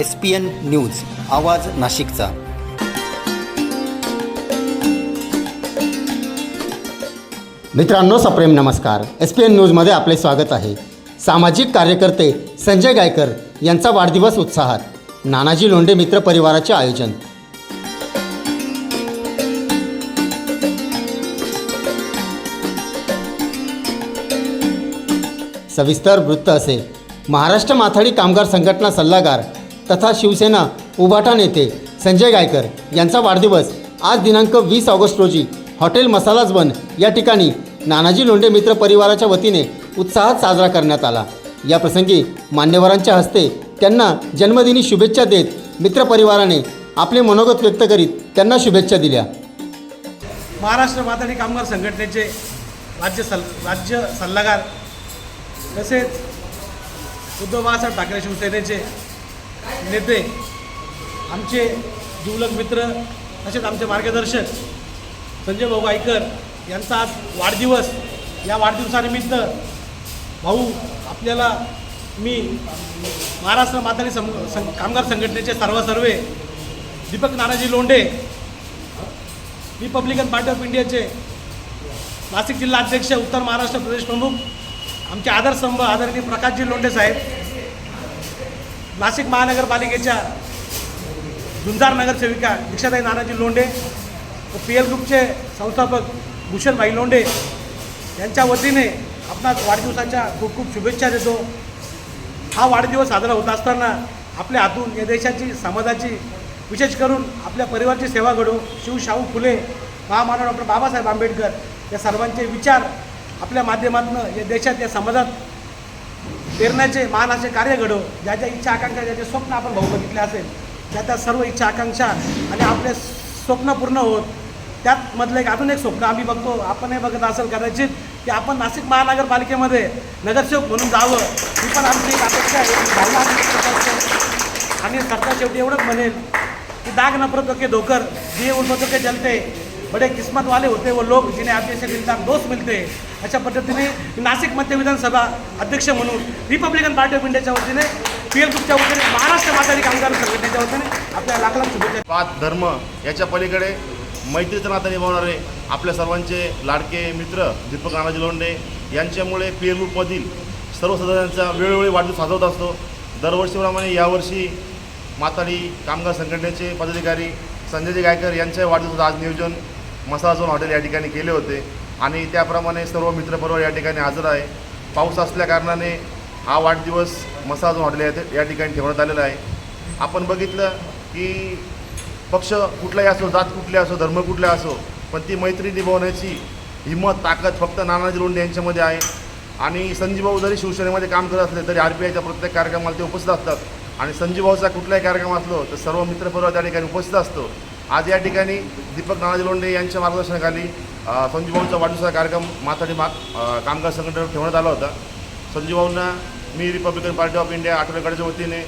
S P N news आवाज नाशिकचा. मित्रांनो सप्रेम नमस्कार. एस पी एन न्यूजमध्ये आपले स्वागत आहे. सामाजिक कार्यकर्ते संजय गायकर यांचा वाढदिवस उत्साहात. नानाजी लोंढे मित्र परिवाराचे आयोजन. सविस्तर वृत्त असे. महाराष्ट्र माथाडी कामगार संघटना सल्लागार तथा शिवसेना उभाटा नेते संजय गायकर यांचा वाढदिवस आज दिनांक वीस ऑगस्ट रोजी हॉटेल मसालाज वन या ठिकाणी नानाजी लोंढे मित्र परिवाराच्या वतीने उत्साहात साजरा करण्यात आला. या प्रसंगी मान्यवरांच्या हस्ते त्यांना जन्मदिनी शुभेच्छा देत मित्रपरिवाराने आपले मनोगत व्यक्त करीत त्यांना शुभेच्छा दिल्या. महाराष्ट्र माथाडी कामगार संघटनेचे राज्य सल राज्य सल्लागार तसेच उद्धव बाळासाहेब ठाकरे शिवसेनेचे नेते आमचे जिवलग मित्र तसेच आमचे मार्गदर्शक संजय भाऊ गायकर यांचा आज वाढदिवस. या वाढदिवसानिमित्त भाऊ आपल्याला मी महाराष्ट्र मातारी सं सं कामगार संघटनेचे सर्वसर्वे Deepak Nanaji Londhe Republican Party of इंडियाचे नाशिक जिल्हा अध्यक्ष उत्तर महाराष्ट्र प्रदेश प्रमुख आमचे आदरस्तंभ आदरणीय प्रकाशजी लोंढे साहेब नाशिक महानगरपालिकेच्या झुंजार नगरसेविका दीक्षाताई नानाजी लोंढे व पी एल ग्रुपचे संस्थापक भूषणभाई लोंढे यांच्या वतीने आपणास वाढदिवसाच्या खूप खूप शुभेच्छा देतो. हा वाढदिवस साजरा होत असताना आपल्या हातून या देशाची समाजाची विशेष करून आपल्या परिवाराची सेवा घडो. शिवशाहू फुले महामानव डॉक्टर बाबासाहेब आंबेडकर या सर्वांचे विचार आपल्या माध्यमातून या देशात या समाजात पेरण्याचे मानाचे असे कार्य घडव ज्या ज्या इच्छा आकांक्षा ज्याचे स्वप्न आपण भाऊ बघितले असेल त्या त्या सर्व इच्छा आकांक्षा आणि आपले स्वप्न पूर्ण होत त्यात मधलं एक अजून एक स्वप्न आम्ही बघतो आपणही बघत असेल कदाचित की आपण नाशिक महानगरपालिकेमध्ये नगरसेवक म्हणून जावं ही पण आमची एक अपेक्षा आहे. आणि सरकार शेवटी एवढंच म्हणेल की दाग नफरत के धोकर दिए उल्फतों के जलते बड़े किस्मतवाले होते व लोक जिने आप जैसे दिलदार दोस्त अशा पद्धतीने नाशिक मध्य विधानसभा अध्यक्ष म्हणून रिपब्लिकन पार्टी ऑफ इंडियाच्या वतीने पी एल ग्रुपच्या वतीने महाराष्ट्र माथाडी कामगार संघटनेच्या वतीने आपल्या लाख लाख शुभेच्छा पाच धर्म याच्या पलीकडे मैत्रीचं नातं निभावणारे आपल्या सर्वांचे लाडके मित्र दीपक नानाजी लोंडे यांच्यामुळे पी एल ग्रुपमधील सर्व सदस्यांचा वेळोवेळी वाढदिवस साजवत असतो. दरवर्षीप्रमाणे यावर्षी माताडी कामगार संघटनेचे पदाधिकारी संजयजी गायकर यांच्या वाढदिवसाचं आज नियोजन मसाला झोन हॉटेल या ठिकाणी केले होते. आणि त्याप्रमाणे सर्व मित्रपरिवार या ठिकाणी हजर आहे. पाऊस असल्या कारणाने हा वाढदिवस मसाज हॉटेल या- ठिकाणी ठेवण्यात आलेला आहे. आपण बघितलं की पक्ष कुठलाही असो जात कुठले असो धर्म कुठला असो पण ती मैत्री निभावण्याची हिंमत ताकद फक्त नानाजी लोंढे यांच्यामध्ये आहे. आणि संजीवभाऊ जरी शिवसेनेमध्ये काम करत असले तरी आर पी आयच्या प्रत्येक कार्यक्रमाला ते उपस्थित असतात. आणि संजीभाऊचा कुठलाही कार्यक्रम असलो तर सर्व मित्रपरिवार त्या ठिकाणी उपस्थित असतो. आज या ठिकाणी दीपक नानाजी लोंढे यांच्या मार्गदर्शनाखाली संजीवभाऊंचा वाढदिवसाचा कार्यक्रम माथाडी मा कामगार संघटनेवर ठेवण्यात आला होता. संजीवभाऊंना मी रिपब्लिकन पार्टी ऑफ इंडिया आठवडेकडच्या वतीने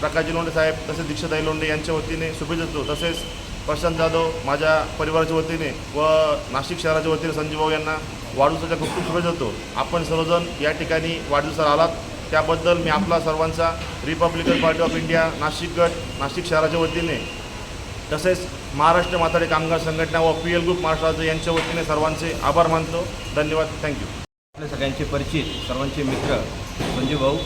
प्रकाशजी लोंढे साहेब तसेच दीक्षाताई लोंढे यांच्या वतीने शुभेच्छा देतो. तसेच प्रशांत जाधव माझ्या परिवाराच्या वतीने व नाशिक शहराच्या वतीने संजीवभाऊ यांना वाढदिवसाच्या खूप खूप शुभेच्छा देतो. आपण सर्वजण या ठिकाणी वाढदिवसाला आलात. त्याबद्दल मी आपला सर्वांचा Republican Party of India Nashik गट नाशिक शहराच्या वतीने तसेच महाराष्ट्र माथाडी कामगार संघटना व पी एल ग्रुप महाराष्ट्र यांच्या वतीने सर्वांचे आभार मानतो. धन्यवाद. थँक्यू आपल्या सगळ्यांचे परिचित सर्वांचे मित्र संजीव भाऊ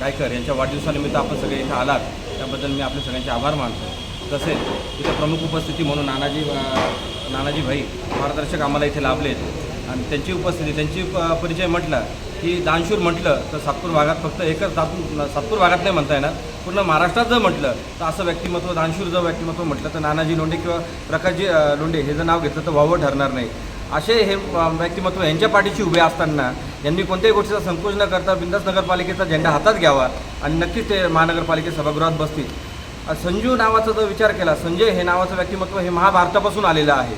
गायकर यांच्या वाढदिवसानिमित्त आपण सगळे इथं आलात. त्याबद्दल मी आपल्या सगळ्यांचे आभार मानतो. तसेच इथं प्रमुख उपस्थिती म्हणून नानाजी नानाजी भाई मार्गदर्शक आम्हाला इथे लाभलेत. आणि त्यांची उपस्थिती त्यांची प- परिचय म्हटलं की दानशूर म्हटलं तर सातपूर भागात फक्त एकच दातूर सातपूर भागात नाही म्हणता येणार. पूर्ण महाराष्ट्रात जर म्हटलं तर असं व्यक्तिमत्व दानशूर जर व्यक्तिमत्व म्हटलं तर नानाजी लोंढे किंवा प्रकाशजी लोंडे लोंढे हे जर नाव घेतलं तर वावं ठरणार नाही. असे हे व्यक्तिमत्व यांच्या पाठीशी उभे असताना यांनी कोणत्याही गोष्टीचा संकोच न करता बिंदास नगरपालिकेचा झेंडा हातात घ्यावा आणि नक्कीच ते महानगरपालिके सभागृहात बसतील. संजू नावाचा जर विचार केला संजय हे नावाचं व्यक्तिमत्व हे महाभारतापासून आलेलं आहे.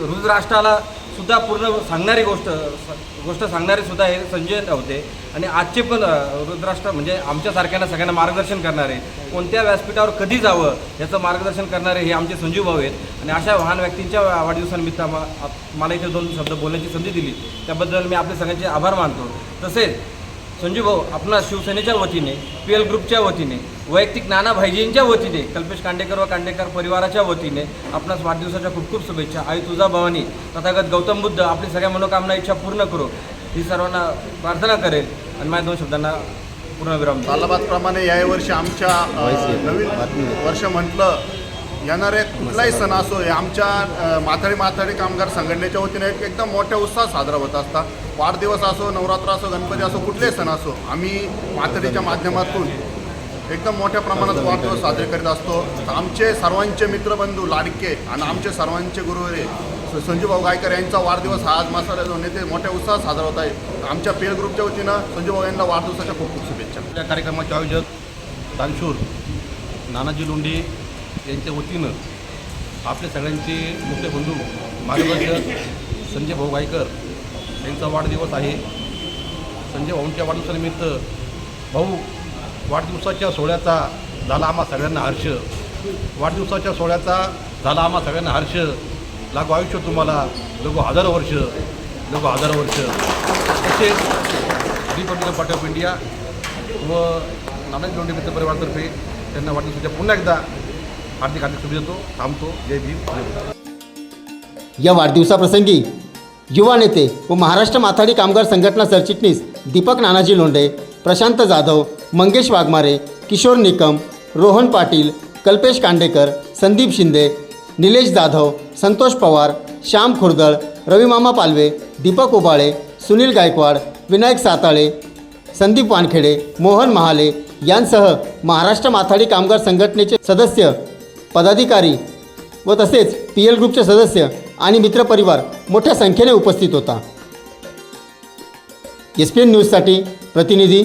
रुद्राष्ट्राला सुद्धा पूर्ण सांगणारी गोष्ट गोष्ट सांगणारे सुद्धा हे संजय होते. आणि आजचे पण रुद्राष्ट्र म्हणजे आमच्यासारख्यांना सगळ्यांना मार्गदर्शन करणारे कोणत्या व्यासपीठावर कधी जावं याचं मार्गदर्शन करणारे हे आमचे संजीव भाऊ आहेत. आणि अशा महान व्यक्तींच्या वाढदिवसानिमित्त मला इथे दोन शब्द बोलण्याची संधी दिली. त्याबद्दल मी आपले सगळ्यांचे आभार मानतो. तसेच संजीव भाऊ आपणा शिवसेनेच्या वतीने पी एल ग्रुपच्या वतीने वैयक्तिक नाना भाईजींच्या वतीने कल्पेश कांडेकर व कांडेकर परिवाराच्या वतीने आपणास वाढदिवसाच्या खूप खूप शुभेच्छा. आई तुझा भवानी तथागत गौतम बुद्ध आपली सगळ्या मनोकामना इच्छा पूर्ण करो. ही सर्वांना प्रार्थना करेल आणि माझ्या दोन शब्दांना पूर्णविराम. तालाबादप्रमाणे या वर्षी आमच्या नवीन वर्ष म्हटलं येणारे कुठलाही सण असो हे आमच्या माथाडी माथाडी कामगार संघटनेच्या वतीने एक एकदम मोठ्या उत्साहात साजरा होत असतात वाढदिवस असो नवरात्र असो गणपती असो कुठलेही सण असो आम्ही माथाडीच्या माध्यमातून एकदम मोठ्या प्रमाणात वाढदिवस साजरे करीत असतो. आमचे सर्वांचे मित्रबंधू लाडके आणि आमचे सर्वांचे गुरुवरे संजूभाऊ गायकर यांचा वाढदिवस हा आज मसाला नेते मोठ्या उत्साहात साजरा होत आहे. आमच्या पेल ग्रुपच्या वतीनं संजूभाऊ यांना वाढदिवसाच्या खूप खूप शुभेच्छा. या कार्यक्रमाचे आयोजक दानशूर नानाजी लोंढे यांच्या वतीनं आपल्या सगळ्यांचे मुख्य बंधू मार्गदर्शक संजय भाऊ गायकर यांचा वाढदिवस आहे. संजय भाऊंच्या वाढदिवसानिमित्त भाऊ वाढदिवसाच्या सोहळ्याचा झाला आम्हा सगळ्यांना हर्ष. वाढदिवसाच्या सोहळ्याचा झाला आम्हा सगळ्यांना हर्ष. लागू आयुष्य तुम्हाला लगो हजारो वर्ष लगो हजारो वर्ष. तसेच रिपब्लिकन पार्टी ऑफ इंडिया व नानाजी लोंढे मित्र परिवारातर्फे त्यांना वाढदिवसाच्या पुन्हा एकदा हार्दिक हार्दिक शुभेच्छा देतो थांबतो. जय भीम. या वाढदिवसाप्रसंगी युवा नेते व महाराष्ट्र माथाडी कामगार संघटना सरचिटणीस दीपक नानाजी लोंढे प्रशांत जाधव मंगेश वाघमारे किशोर निकम रोहन पाटील कल्पेश कांडेकर संदीप शिंदे निलेश जाधव संतोष पवार श्याम खुर्दळ रविमामा पालवे दीपक उबाळे सुनील गायकवाड विनायक साताळे संदीप वानखेडे मोहन महाले यांसह महाराष्ट्र माथाडी कामगार संघटनेचे सदस्य पदाधिकारी व तसेच पी एल ग्रुपचे सदस्य आणि मित्रपरिवार मोठ्या संख्येने उपस्थित होता. एस पी एन न्यूजसाठी प्रतिनिधी